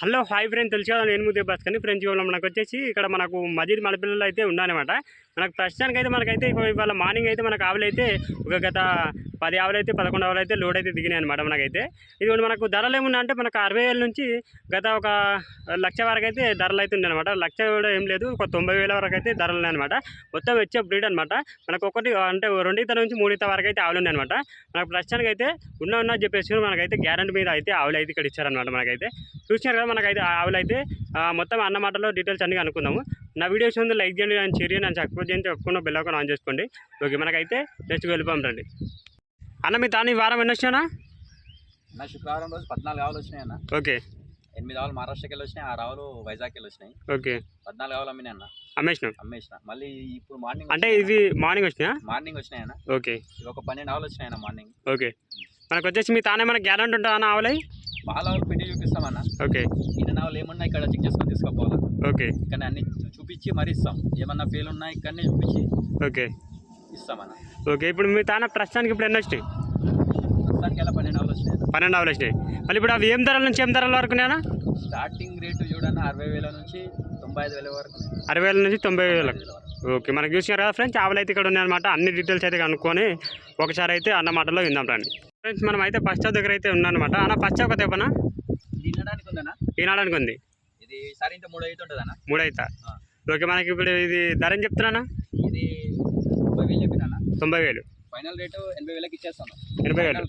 Hello hi friend తెలుసు కదా నేను ముద్దే బస్ కానీ ఫ్రెండ్స్ ఇవాళ మనకు వచ్చేసి ఇక్కడ మనకు మజీద్ మడపిల్లలు అయితే ఉన్నాయన్నమాట మనకు ప్రస్తుతానికి అయితే మనకైతే ఇవాళ మార్నింగ్ అయితే మనకు ఆవులు అయితే ఒక గత పది ఆవులు అయితే పదకొండు ఆవులు అయితే లోడ్ అయితే దిగినాయి అనమాట మనకైతే. ఇది మనకు ధరలు ఏమున్నా అంటే మనకు అరవై వేల నుంచి గత ఒక లక్ష వరకు అయితే ధరలు అయితే ఉన్నాయన్నమాట. లక్ష కూడా ఏం లేదు ఒక తొంభై వేల వరకు అయితే ధరలు ఉన్నాయన్నమాట మొత్తం వచ్చే బ్రీడ్ అనమాట మనకు ఒకటి అంటే రెండిత నుంచి మూడిత వరకు అయితే ఆవులు ఉన్నాయన్నమాట మనకు ప్రస్తుతానికి అయితే ఉన్న ఉన్న చెప్పేసి మనకైతే గ్యారంటీ మీద అయితే ఆవులు అయితే ఇక్కడ ఇచ్చారనమాట మనకైతే. చూసినారు కదా మనకైతే ఆవులు అయితే మొత్తం అన్నమాటలో డీటెయిల్స్ అన్ని అనుకుందాము నా వీడియోస్ ఉంది లైక్ చేయండి అని షేర్ చేయండి అని సబ్స్క్రైబ్ చేయండి ఒప్పుకున్న బెల్ ఐకాన్ ఆన్ చేసుకోండి. ఓకే మనకైతే నెక్స్ట్ వెళ్ళిపోం రండి. అన్న మీ తాను ఈ వారం ఎన్ని వచ్చానా నా శుక్రవారం రోజు పద్నాలుగు ఆవులు వచ్చినాయి అన్న. ఓకే. ఎనిమిది ఆవులు మహారాష్ట్రకి వెళ్ళి వచ్చినాయి ఆరు ఆవులు వైజాగ్కి వెళ్ళి వచ్చినాయి. ఓకే. పద్నాలుగు ఆవులు అమ్మినాయి అన్న. అమ్మేసినాం అమ్మేసిన. మళ్ళీ ఇప్పుడు మార్నింగ్ అంటే ఇవి మార్నింగ్ వచ్చినాయా? మార్నింగ్ వచ్చినాయి అన్న. ఓకే. ఒక పన్నెండు ఆవులు వచ్చినాయి అన్న మార్నింగ్ ఓకే. మనకు వచ్చేసి మీ తానే మనకు గ్యారంటీ ఉంటుందా అన్న ఆవులై? పాల ఆవులు పిండి చూపిస్తామన్న ఓకే. ఈయన ఆవులు ఏమున్నా ఇక్కడ చెక్ చేసుకొని తీసుకుపోవాలి? ఓకే. ఇక్కడ అన్ని చూపించి మరీ ఇస్తాం. ఏమన్నా ఫెయిల్ ఉన్నా ఇక్కడనే చూపించి ఓకే. ఇస్తామన్న ఓకే ఇప్పుడు మీ తాన ప్రస్తుతానికి ఇప్పుడు ఎన్ని వచ్చినాయి? ప్రస్తుతానికి ఎలా పన్నెండు ఆవులు వచ్చినాయి. పన్నెండు ఆవులు వచ్చినాయి. మళ్ళీ ఇప్పుడు అవి ఏం ధరల నుంచి ఏం ధరల వరకు నేనా స్టార్టింగ్ రేటు చూడన్న అరవై వేల నుంచి తొంభై ఐదు వేల వరకు. అరవై వేల నుంచి తొంభై వేల. ఓకే మనకు చూసినారు కదా ఫ్రెండ్స్ ఆవులు అయితే ఇక్కడ ఉన్నాయన్నమాట. అన్ని డీటెయిల్స్ అయితే కనుక్కొని ఒకసారి అయితే అన్న మాటలో విందాం రండి. ఫ్రెండ్స్ మనం అయితే ఫస్ట్ దగ్గర అయితే ఉన్నానమాట. అన్న ఫస్ట్ ఒక తెప్పనా ఇది తినడానికి ఉంది. ఇది సరే ఇంత మూడు అయితే అన్న మూడు అయితే. ఓకే మనకి ఇప్పుడు ఇది ధర ఏం చెప్తున్నానా? ఇది ముప్పై వేలు చెప్పినా తొంభై వేలు. ఫైనల్ రేటు ఎనభై వేలకి ఇచ్చేస్తాను. ఎనభై వేలు.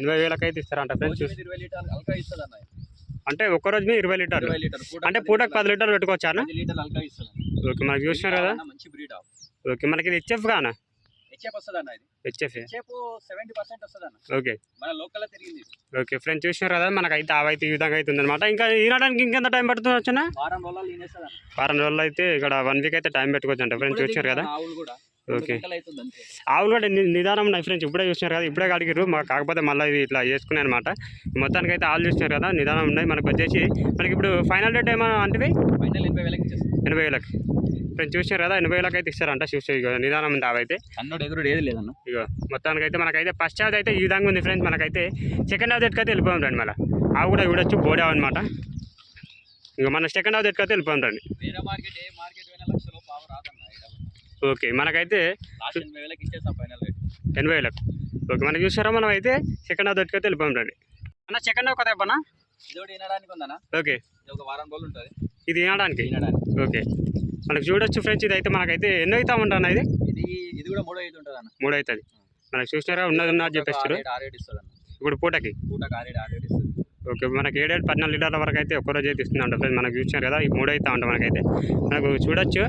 ఎనభై వేలకు అయితే ఇస్తారంట ఫ్రెండ్స్ ఇరవై లీటర్ అల్కా ఇస్తుంది అన్న అంటే ఒక్క రోజు మీద ఇరవై లీటర్లు. అంటే పూటకు పది లీటర్లు. పెట్టుకోవచ్చా అన్న? ఓకే మనకి చూసినారు కదా? మంచి బ్రీడ్ ఓకే మనకి ఇది హెచ్ఎఫ్ కానా హెచ్ఎఫ్ వస్తుంది అన్న ఇది. హెచ్ఎఫ్ హెచ్ఎఫ్ సెవెంటీ పర్సెంట్ వస్తుంది అన్న ఓకే. మన లోకల్ తిరిగింది. ఓకే ఫ్రెండ్స్ చూసినారు కదా మనకైతే ఆవైతే ఈ విధంగా అయితే ఉందన్నమాట. ఇంకా ఈనడానికి ఇంకెంత టైం పడుతుంది వచ్చినా వారం రోజులు ఈనేస్తుంది వారం రోజులు అయితే ఇక్కడ వన్ వీక్ అయితే టైం పెట్టుకోవచ్చు అంట ఫ్రెండ్స్ చూసినారు కదా? దిగిన ఆవులు కూడా. ఓకే. అవుతుంది ఆవులు కూడా నిదానం ఉన్నాయి ఫ్రెండ్స్ ఇప్పుడే చూసినారు కదా ఇప్పుడే అడిగారు మాకు కాకపోతే మళ్ళీ ఇట్లా చేసుకున్నాయి అనమాట మొత్తానికి అయితే ఆవులు చూసినారు కదా నిదానం ఉన్నాయి. మనకు వచ్చేసి మనకి ఇప్పుడు ఫైనల్ రేట్ ఏమో అంటే ఫైనల్ ఎనభై వేలకి ఇచ్చేస్తాం. ఎనభై వేలకి. ఫ్రెండ్స్ చూసినారు కదా ఎనభై వేలకి అయితే ఇస్తారంట చూసి ఇక నిదానం ఉంది అవైతే కన్నుడు ఎదురు ఏది లేదన్న. ఇక మొత్తానికి అయితే మనకైతే ఫస్ట్ హాఫ్ అయితే ఈ విధంగా ఉంది ఫ్రెండ్స్ మనకైతే. సెకండ్ హాఫ్ ఎట్టుకైతే వెళ్ళిపోయాం రండి మళ్ళీ. ఆవు కూడా చూడొచ్చు బోడే అనమాట ఇక మన సెకండ్ హాఫ్ ఎట్టుకైతే వెళ్ళిపోయాం రండి. ఓకే మనకైతే ఎనభై వేలకి ఓకే మనకి చూసారా మనం అయితే సెకండ్ హాఫ్ ఎట్టుకైతే వెళ్ళిపోయాం రండి. అన్న సెకండ్ హాఫ్ కదా ఓకే. ఒక వారం రోజులు ఉంటుంది. ఇది తినడానికి ఓకే. మనకు చూడొచ్చు ఫ్రెండ్స్ ఇది అయితే మనకైతే ఎన్నో అవుతా ఉంటాను ఇది ఇది కూడా మూడో ఐదు ఉంటుంది అన్న మూడు అవుతుంది మనకు చూసినారా ఉన్నది ఉన్నది చెప్పేస్తారు అన్న ఇప్పుడు పూటకి? ఓకే మనకి ఏడేడు పద్నాలుగు లీటర్ల వరకు అయితే ఒక్క రోజు అయితే ఇస్తుందంట ఫ్రెండ్స్. మనకు చూసినారు కదా ఈ మూడు అవుతా ఉంటాం మనకైతే. మనకు చూడొచ్చు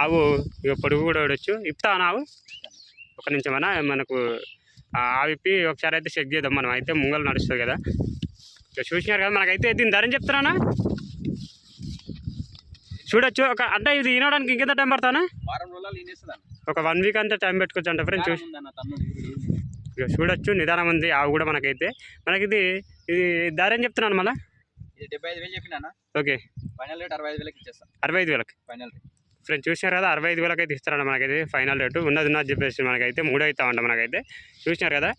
ఆవు ఇక పొడుగు కూడా చూడొచ్చు. ఇప్తా ఆవు? ఒక నిమిషం అన్న మనకు ఆవు ఇప్పి ఒకసారి అయితే చెక్ చేద్దాం మనం. అయితే ముంగలు నడుస్తుంది కదా. ఇక చూసినారు కదా మనకైతే దీని ధర చెప్తారా చూడొచ్చు. ఒక అంటే ఇది వినడానికి ఇంకెంత టైం పడతానా ఒక వన్ వీక్ అంతా టైం పెట్టుకోవచ్చు అంట ఫ్రెండ్స్ చూసి. చూడొచ్చు నిదానం ఉంది ఆవు కూడా మనకైతే. మనకి ఇది ఇది ధర ఏం చెప్తున్నాను మళ్ళీ? ఇది డెబ్బై ఐదు వేలు చెప్పినా ఓకే. ఫైనల్ రేట్ అరవై ఐదు వేలకి అరవై ఐదు వేలకి? Final rate. ఫ్రెండ్స్ చూసినారు కదా అరవై ఐదు వేలకి అయితే ఇస్తారంట మనకైతే ఫైనల్ రేటు. ఉన్నది ఉన్నది చెప్పేసి మనకైతే మూడు అవుతామంట మనకైతే. చూసినారు కదా?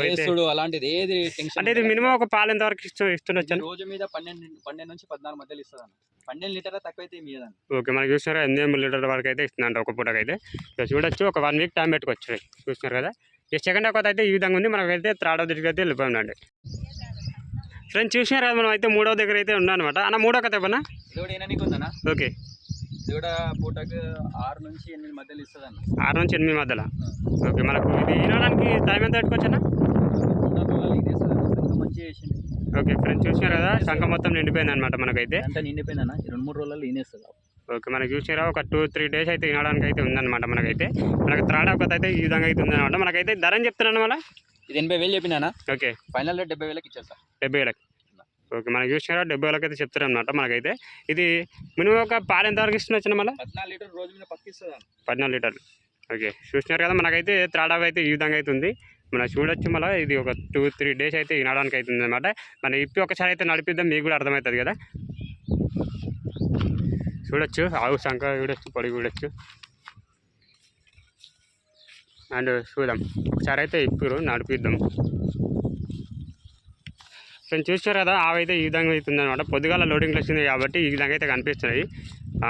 వేసుడు అలాంటిది ఏది టెన్షన్ అంటే ఇది మినిమం ఒక పాలు ఎంత వరకు ఇస్తూ ఇస్తుండొచ్చు రోజు మీద పన్నెండు పన్నెండు నుంచి పద్నాలుగు మధ్యలో ఇస్తుంది పన్నెండు లీటర్ తక్కువ అయితే మీదన్న ఓకే మనకి చూసినారు? ఎనిమిది ఎనిమిది లీటర్ వరకు అయితే ఇస్తుందంట ఒక పూటకి అయితే ఇక చూడొచ్చు ఒక వన్ వీక్ టైం పెట్టుకోవచ్చు చూసినారు కదా? ఇక సెకండ్ హాఫ్ అయితే ఈ విధంగా ఉంది. మనకైతే హాఫ్ దగ్గరికి అయితే వెళ్ళిపోయిందండి ఫ్రెండ్స్ చూసినారు? కదా మనం అయితే మూడో దగ్గర అయితే ఉన్నానమాట అన్న మూడో కథ ఓకే. పూటకు ఆరు నుంచి ఎనిమిది మధ్యలో ఇస్తుంది అన్న ఆరు నుంచి ఎనిమిది మధ్యలో? ఓకే మనకు ఇది వినడానికి టైం ఎంత పెట్టుకోవచ్చు ఓకే ఫ్రెండ్స్ చూసినారు కదా సంఖ మొత్తం నిండిపోయింది అనమాట మనకైతే. అంతా నిండిపోయింది అన్న ఈ రెండు మూడు రోజుల్లో ఈనేస్తుంది ఓకే మనకి చూసినారా ఒక టూ త్రీ డేస్ అయితే వినడానికి అయితే ఉందన్నమాట మనకైతే. మనకి త్రాడ్ అయితే ఈ విధంగా అయితే ఉందన్నమాట. మనకైతే ధర అని చెప్తున్నాను మళ్ళీ? ఇది ఎనభై వేలు చెప్పినా ఓకే. ఫైనల్ డెబ్బై వేలకి ఇచ్చేస్తా డెబ్బై వేలకి. ఓకే మనకి చూసినారా డెబ్బై వేలకి అయితే చెప్తారు అనమాట మనకైతే. ఇది మినిమం ఒక పాలు ఎంత వరకు ఇస్తున్నా వచ్చిన మళ్ళీ? పద్నాలుగు లీటర్ రోజు మీద పక్కిస్తుంది పద్నాలుగు లీటర్లు. ఓకే చూసినారు కదా మనకైతే త్రాడావ్ అయితే ఈ విధంగా అయితే ఉంది. మనం చూడొచ్చు మళ్ళీ ఇది ఒక టూ త్రీ డేస్ అయితే వినడానికి అవుతుంది అనమాట మన ఇప్పి ఒకసారి అయితే నడిపిద్దాం మీకు కూడా అర్థమవుతుంది కదా. చూడొచ్చు ఆవు సంఖ చూడొచ్చు పొడి చూడొచ్చు. అండ్ చూద్దాం ఒకసారి అయితే ఇప్పురు నడిపిద్దాం. ఫ్రెండ్స్ చూసారు కదా ఆవైతే ఈ విధంగా అవుతుంది అనమాట పొద్దుగాల లోడింగ్ వచ్చింది కాబట్టి ఈ విధంగా అయితే కనిపిస్తున్నాయి.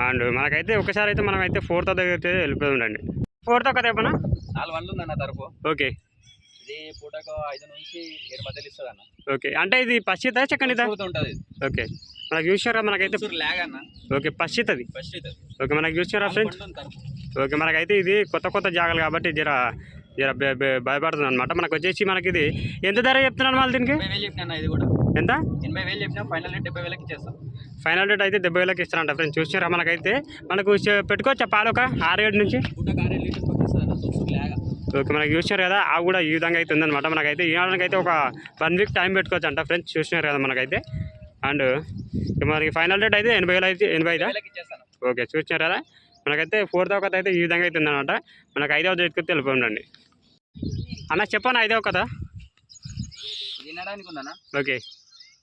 అండ్ మనకైతే ఒకసారి అయితే మనం అయితే ఫోర్త్ దగ్గర అయితే వెళ్ళిపోయి ఉండండి ఫోర్త్ ఒక తెప్పనా నాలుగు వందలు ఉందన్న తరపు. ఓకే. ఇది పూటకు ఐదు నుంచి ఏడు మధ్యలో ఇస్తుంది అన్న ఓకే. అంటే ఇది పశ్చిత చెక్కనిదా ఉంటుంది. ఓకే. మనకు చూసారా మనకైతే అన్న. ఓకే పశ్చితది. ఓకే మనకు చూసారా ఫ్రెండ్స్ ఓకే మనకైతే ఇది కొత్త కొత్త జాగాలు కాబట్టి జర జర భయ- భయ- భయపడుతుంది అనమాట మనకు వచ్చేసి మనకి ఇది ఎంత ధర చెప్తున్నాను వాళ్ళు దీనికి? ఇది కూడా. ఎంత? ఎనభై వేలు చెప్పినా ఫైనల్ రేట్ డెబ్బై వేలకి ఇచ్చేస్తాం. ఫైవ్ హండ్రెడ్ అయితే డెబ్బై వేలకి ఇస్తారంట ఫ్రెండ్స్. చూసారా మనకైతే? మనకు పెట్టుకోవచ్చా పాలు ఒక ఆరు ఏడు నుంచి? ఓకే మనకి చూసినారు కదా? ఆ కూడా ఈ విధంగా అయితే ఉందన్నమాట. మనకైతే అయితే ఒక వన్ వీక్ టైం పెట్టుకోవచ్చు అంట ఫ్రెండ్స్. చూసినారు కదా మనకైతే? అండ్ మనకి ఫైనల్ రేట్ అయితే ఎనభై వేలు అయితే ఎనభై ఐదా? ఓకే చూసినారు కదా? మనకైతే ఫోర్త్ ఒకటి అయితే ఈ విధంగా అయితే ఉందన్నమాట. మనకు ఐదవ చేతికి వెళ్ళిపోండి అన్న చెప్పాను ఐదవ కదా ఇది ఉందన్న. ఓకే.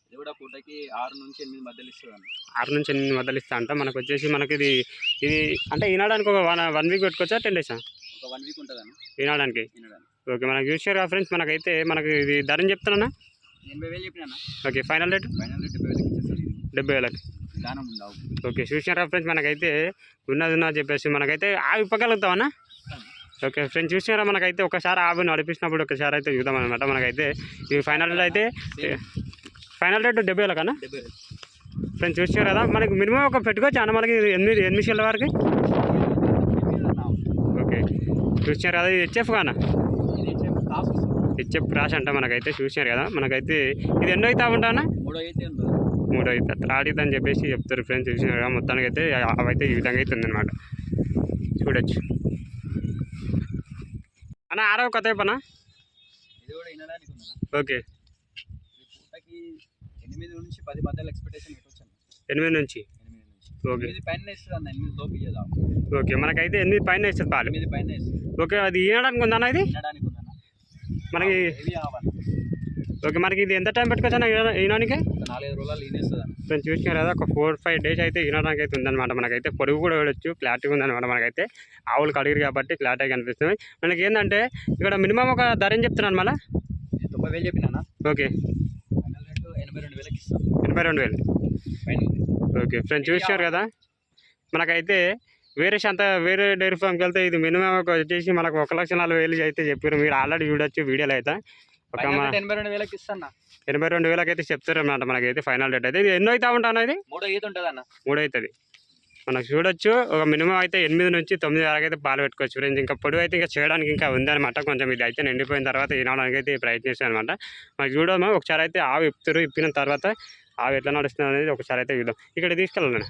ఇది కూడా పూటకి ఆరు నుంచి ఎనిమిది మధ్యలో ఇస్తుంది అన్న ఆరు నుంచి ఎనిమిది ఇస్తా అంట. మనకు వచ్చేసి మనకి ఇది ఇది అంటే ఈనాడానికి ఒక వన్ వన్ వీక్ పెట్టుకోవచ్చా టెన్ డేసా? ఒక వన్ వీక్ అన్న తినడానికి ఓకే మనకు చూసారు కదా ఫ్రెండ్స్? మనకైతే మనకి ఇది ధరని చెప్తానన్నా? ఎనభై వేలు చెప్పిన అన్న. Okay final rate? Final rate డెబ్బై వేలకి ఇచ్చేస్తాను డెబ్బై ఓకే చూసినారా ఫ్రెండ్స్? మనకైతే ఉన్నది ఉన్నది చెప్పేసి మనకైతే ఆవి ఇప్పగలుగుతామన్నా ఓకే ఫ్రెండ్స్ చూసినారా? మనకైతే ఒకసారి ఆవి నడిపించినప్పుడు ఒకసారి అయితే చూద్దాం అనమాట మనకైతే ఇది ఫైనల్ రేట్ అయితే ఫైనల్ రేట్ డెబ్బై వేలు ఫ్రెండ్స్ చూసినారు? కదా మనకి మినిమం ఒక పెట్టుకోవచ్చు. అన్న మనకి ఎనిమిది ఎనిమిది షెల్ల వరకు. ఓకే. చూసినారు? కదా ఇది హెచ్ఎఫ్ కానా. హెచ్ఎఫ్ రాసి అంట మనకైతే చూసినారు కదా. మనకైతే ఇది ఎన్నో అవుతా ఉంటానా? మూడో అయితే థర్డ్ అని చెప్పేసి చెప్తారు ఫ్రెండ్స్ చూసినారు కదా. మొత్తానికి అయితే అవైతే ఈ విధంగా అయితే ఉందన్నమాట చూడొచ్చు. అన్న ఆరో కొత్త పనా ఇది కూడా వినడానికి ఉందన్న. ఓకే. ఎనిమిది నుంచి పది మధ్యలో ఎక్స్పెక్టేషన్ పెట్టవచ్చు ఎనిమిది నుంచి? ఎనిమిది నుంచి. ఓకే. పైన ఇస్తుంది ఎనిమిది లోపు ఇయ్యదా? ఓకే మనకైతే ఎనిమిది పైన ఇస్తుంది పాలు. ఎనిమిది పైన ఓకే అది ఈనడానికి ఉందన్న ఇది? మనకి ఓకే మనకి ఇది ఎంత టైం పెట్టుకోవచ్చు అన్న ఈన- ఈనడానికి ఒక నాలుగైదు రోజులు ఈనేస్తుంది చూసినారు కదా ఒక ఫోర్ ఫైవ్ డేస్ అయితే ఈనడానికి అయితే ఉందన్నమాట. మనకైతే పొడుగు కూడా వేయచ్చు క్లారిటీగా ఉందన్నమాట మనకైతే. ఆవులు కడిగిరు కాబట్టి క్లారిటీ కనిపిస్తుంది. మనకి ఏంటంటే ఇక్కడ మినిమం ఒక ధర ఏం చెప్తున్నాను మళ్ళీ? తొంభై వేలు చెప్పినా ఓకే. ఎనభై రెండు వేలకి ఎనభై రెండు వేలు. ఓకే ఫ్రెండ్స్ చూసారు కదా? మనకైతే వేరే శాంత వేరే డైరీ ఫామ్కి వెళ్తే ఇది మినిమం ఒక వచ్చేసి మనకు ఒక లక్ష నలభై వేలు అయితే చెప్పారు. మీరు ఆల్రెడీ చూడొచ్చు వీడియోలో అయితే. ఒక ఎనభై రెండు వేలకి ఇస్తాను? ఎనభై రెండు వేలకి అయితే మనకైతే ఫైనల్ రేట్ అయితే. ఇది ఎన్నో అవుతా ఉంటాను ఇది? మూడో ఈత ఉంటుంది అన్న మూడు అవుతుంది మనకు చూడొచ్చు ఒక మినిమం అయితే ఎనిమిది నుంచి తొమ్మిది వరకు అయితే పాలు పెట్టుకోవచ్చు ఫ్రెండ్స్. ఇంకా పొడి అయితే ఇంకా చేయడానికి ఇంకా ఉందన్నమాట. కొంచెం ఇది అయితే నిండిపోయిన తర్వాత ఈనడానికి అయితే ప్రయత్నిస్తాను అనమాట మనకి చూడము ఒకసారి అయితే ఆవు ఇప్పుతారు ఇప్పిన తర్వాత ఆవు ఎట్లా నడుస్తుంది అనేది ఒకసారి అయితే చూద్దాం. ఇక్కడ తీసుకెళ్ళాను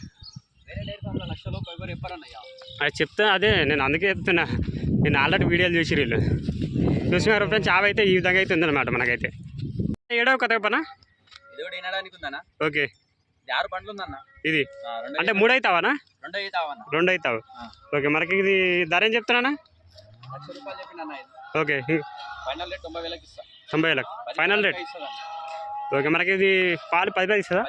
చెప్పారన్నయ్య? అది చెప్తా అదే నేను అందుకే చెప్తున్నా. నేను ఆల్రెడీ వీడియోలు చూసి వీళ్ళు. చూసినారు ఫ్రెండ్స్ ఆవు అయితే ఈ విధంగా అయితే ఉందన్నమాట మనకైతే. ఏడవ కొత్త పనా ఓకే. ఇది? అంటే మూడు అవుతావానా రెండో అవుతావు. ఓకే మనకి ఇది ధర ఏం చెప్తున్నానా ఓకే. ఫైనల్ రేట్ తొంభై వేలకి ఫైనల్ రేట్. ఓకే మనకి ఇది పాలు పది పది ఇస్తుందా.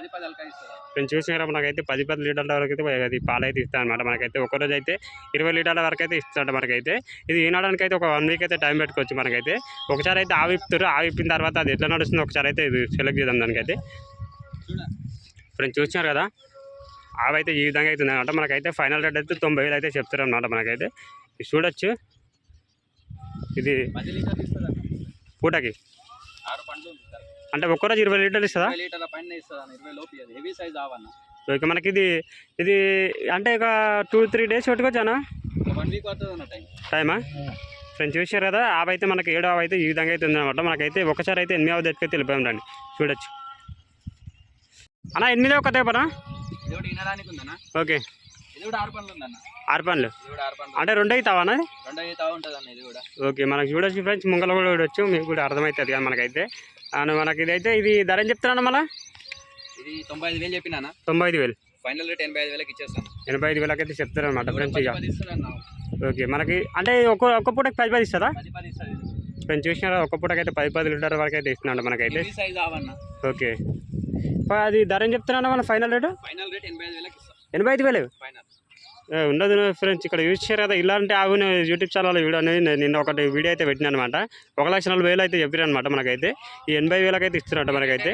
నేను చూసినారా మనకైతే పది పది లీటర్ల వరకు అయితే అది పాలు అయితే ఇస్తాను అనమాట మనకైతే ఒక రోజు అయితే ఇరవై లీటర్ల వరకు అయితే ఇస్తాడు మనకైతే. ఇది ఈనడానికి అయితే ఒక వన్ వీక్ అయితే టైం పెట్టుకోవచ్చు మనకైతే. ఒకసారి అయితే ఆవి ఇప్పుతారు ఆవి ఇప్పిన తర్వాత అది ఎట్లా నడుస్తుందో ఒకసారి అయితే ఇది సెలెక్ట్ చేద్దాం దానికైతే. ఫ్రెండ్స్ చూసినారు కదా ఆవి అయితే ఈ విధంగా అవుతుంది అనమాట మనకైతే ఫైనల్ రేట్ అయితే తొంభై వేలు అయితే చెప్తారు అనమాట మనకైతే. ఇది చూడొచ్చు. ఇది పూటకి? అంటే ఒక్కరోజు ఇరవై లీటర్లు ఇస్తుందా? ఇరవై లీటర్ల పైన ఇస్తుందన్న ఇరవై లోపు ఇయ్యదు. హెవీ సైజ్ ఆవన్న ఓకే మనకి ఇది ఇది అంటే ఒక టూ త్రీ డేస్ పెట్టుకోవచ్చానా ఒక వన్ వీక్ పడుతుంది అన్న టైం. టైమా? ఫ్రెండ్స్ చూసారు కదా ఆవు అయితే మనకి ఏడో ఆవు అయితే ఈ విధంగా అయితే ఉందన్నమాట. మనకైతే ఒకసారి అయితే ఎనిమిదవ దగ్గరికి తెలిపాం రండి చూడొచ్చు. అన్న ఎనిమిదవ కథ పనా ఓకే. ఇది కూడా ఆరు పనులు అంటే రెండు అవుతావా అన్నది రెండో ఈత ఉంటుంది అన్న ఇది కూడా. ఓకే మనకి చూడొచ్చు ఫ్రెండ్స్ ముంగల కూడా చూడొచ్చు మీకు కూడా అర్థమవుతుంది కదా మనకైతే. అండ్ మనకి ఇదైతే ఇది ధర ఏం చెప్తున్నాను మళ్ళీ? ఇది తొంభై ఐదు వేలు చెప్పినా తొంభై ఐదు వేలు. ఫైనల్ రేట్ ఎనభై ఐదు వేలకి ఇచ్చేస్తాను. ఎనభై ఐదు వేలకి అయితే చెప్తారు అనమాట ఇది కూడా ఫ్రెండ్స్ ఇక ఓకే మనకి అంటే ఒక్క ఒక్క పూటకి పది పది ఇస్తుంది ఫ్రెండ్స్ చూసినారా? ఒక్క పూటకి అయితే పది పది లీటర్ వరకు అయితే ఇస్తున్నాడు మనకైతే. ఓకే. అది ధర ఏం చెప్తున్నాను మన ఫైనల్ రేటు? ఫైనల్ రేట్ ఎనభై ఐదు వేలకి ఎనభై ఐదు వేలు? ఉండదు ఫ్రెండ్స్ ఇక్కడ యూజ్ చేయరు కదా ఇలాంటి ఆవు యూట్యూబ్ ఛానల్ వీడియో అనేది నేను నిన్న ఒకటి వీడియో అయితే పెట్టినా అనమాట ఒక లక్ష నలభై వేలు అయితే చెప్పారు అనమాట మనకైతే. ఈ ఎనభై వేలకైతే ఇస్తున్నట్టు మనకైతే.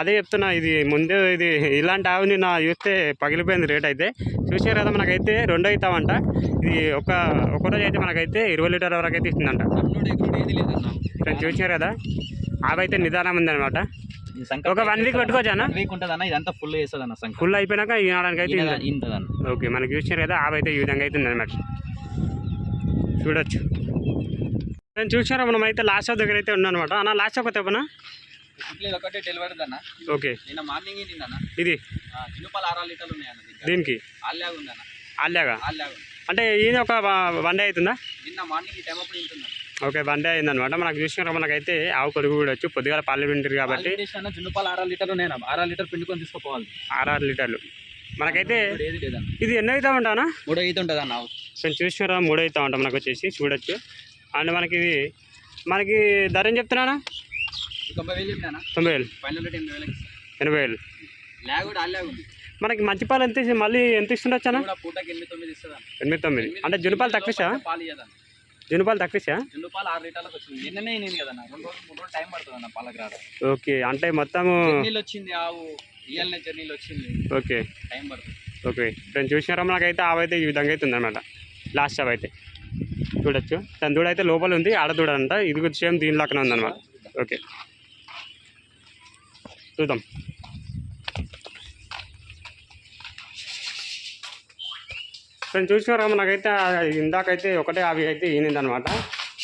అదే చెప్తున్నా ఇది ముందే ఇది ఇలాంటి ఆవుని నా చూస్తే పగిలిపోయింది రేట్ అయితే. చూసారు కదా మనకైతే? రెండు అవుతామంట ఇది ఒక ఒక రోజు అయితే మనకైతే ఇరవై లీటర్ వరకు అయితే ఇస్తుందంట. ఫ్రెండ్స్ చూసారు కదా ఆవు అయితే నిదానం సంక ఒక వన్ వీక్ పెట్టుకోవచ్చా వీక్ ఉంటుంది అన్న ఇదంతా ఫుల్ వేస్తుంది అన్న ఫుల్ అయిపోయినాక ఈనాడానికి అయితే అన్న ఓకే మనకి చూసారు కదా ఆవు అయితే ఈ విధంగా అయితే ఉందన్నమాట. చూడొచ్చు. నేను చూసారా మనం అయితే లాస్ట్ షాప్ దగ్గర అయితే ఉన్నాను అనమాట అన్న లాస్ట్ షాప్ ఇది ఒకటి డెలివరీ అన్న ఓకే. నిన్న మార్నింగ్ నిన్న ఇది? ఆరు లీటర్లు దీనికి? ఆల్లాగా ఉందన్న. ఆల్యాగా ఆల్లాగా ఉంది. అంటే ఇది ఒక వన్ డే అవుతుందా? నిన్న మార్నింగ్ ఈ టైం అప్పుడు ఇంటుందన్న ఓకే వన్ డే అయిందనమాట మనకు చూసినారా మనకైతే ఆవు కొడుకు కూడా వచ్చు. పొద్దుగాల పాలు వింటారు కాబట్టి జున్నుపాలు ఆరు లీటర్లు అన్న ఆరు లీటర్ పిండుకొని తీసుకోపోవాలి. ఆరు లీటర్లు. మనకైతే ఇది ఎన్ని అవుతామంటానా మూడో ఈత ఉంటుంది అన్న కొంచెం చూసినారా? మూడు అవుతా ఉంటాం మనకు వచ్చేసి చూడొచ్చు. అండ్ మనకి ఇది మనకి ధర ఏం చెప్తున్నానా తొంభై వేలు తొంభై వేలు. ఎనభై వేలు. మనకి మంచి పాలు ఎంత మళ్ళీ ఎంత ఇస్తుండొచ్చానా ఎనిమిది తొమ్మిది అంటే జునుపాలు తక్కువ ఇస్తా పాలు తక్కువ జున్ను పాలు ఆరు లీటర్లకు వచ్చింది. నిన్ననే నేను కదన్న రెండు రోజులు మూడు రోజులు టైం పడుతుంది అన్న పాలకు రావడం. ఓకే అంటే మొత్తము జర్నీలు వచ్చింది ఆవు ఇయ్యాలనే జర్నీలు వచ్చింది. ఓకే. టైం పడుతుంది. ఓకే. నేను చూసినారా మనకైతే ఆవు అయితే ఈ విధంగా అయితే ఉందన్నమాట. లాస్ట్ ఆవు అయితే. చూడొచ్చు. దాని దూడ అయితే లోపల ఉంది ఆడ దూడ అంట. ఇది సేమ్ దీనిలాగానే ఉందన్నమాట. ఓకే. చూద్దాం. నేను చూసినారా మనకైతే ఇందాకైతే ఒకటే అవి అయితే ఈనింది అనమాట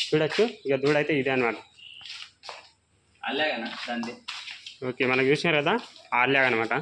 చూడొచ్చు ఇక దూడ అయితే ఇదే అనమాట. ఓకే మనకు చూసినారు కదా ఆర్లాగ్ అనమాట